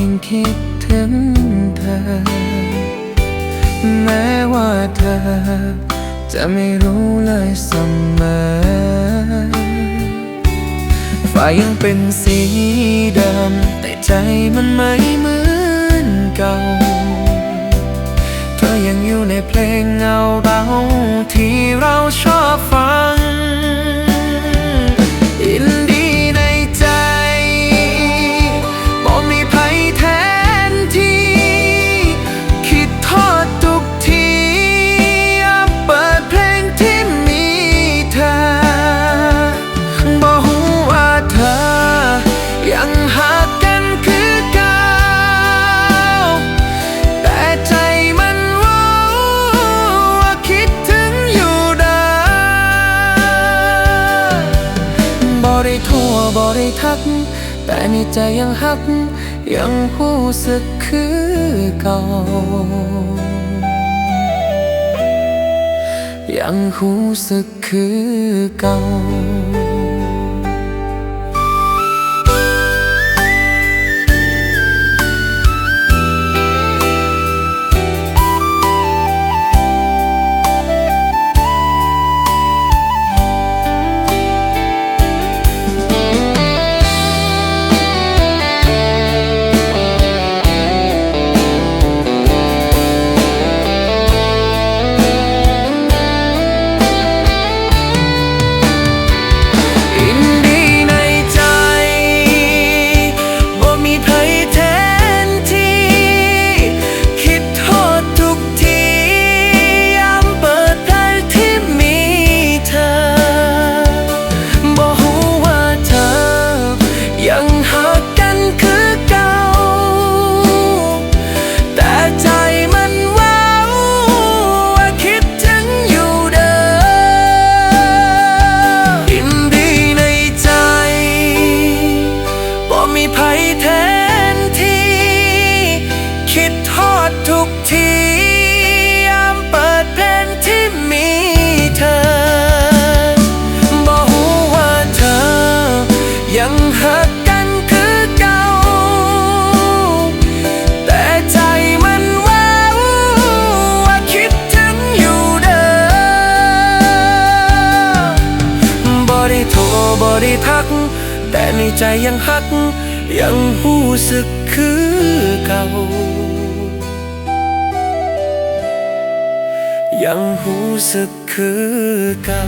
ยังคิดถึงเธอ แม้ว่าเธอ จะไม่รู้เลยเสมอฝ่ายยังเป็นสีเดิมแต่ใจมันไม่เหมือนเก่า เธอยังอยู่ในเพลงเงาเราที่เราชอบฟัง ยังหักกันคือเก่าแต่ใจมันว่าว่าคิดถึงอยู่ด้บ่ได้โทั่วบ่ได้ทัก แต่ในใจยังหัก ยังรู้สึกคือเก่ายังรู้สึกคือเก่า บ่มีภัยแทนที่ คิดทอดทุกทียามเปิดเพลงที่มีเธอบอกว่าเธอ ยังหักกันคือเก่า แต่ใจมันว้าวว่าคิดถึงอยู่เด้อบ่ได้โทรบ่ได้ทักแต่ในใจยังหัก ยังรู้สึกคือเก่า ยังรู้สึกคือเก่า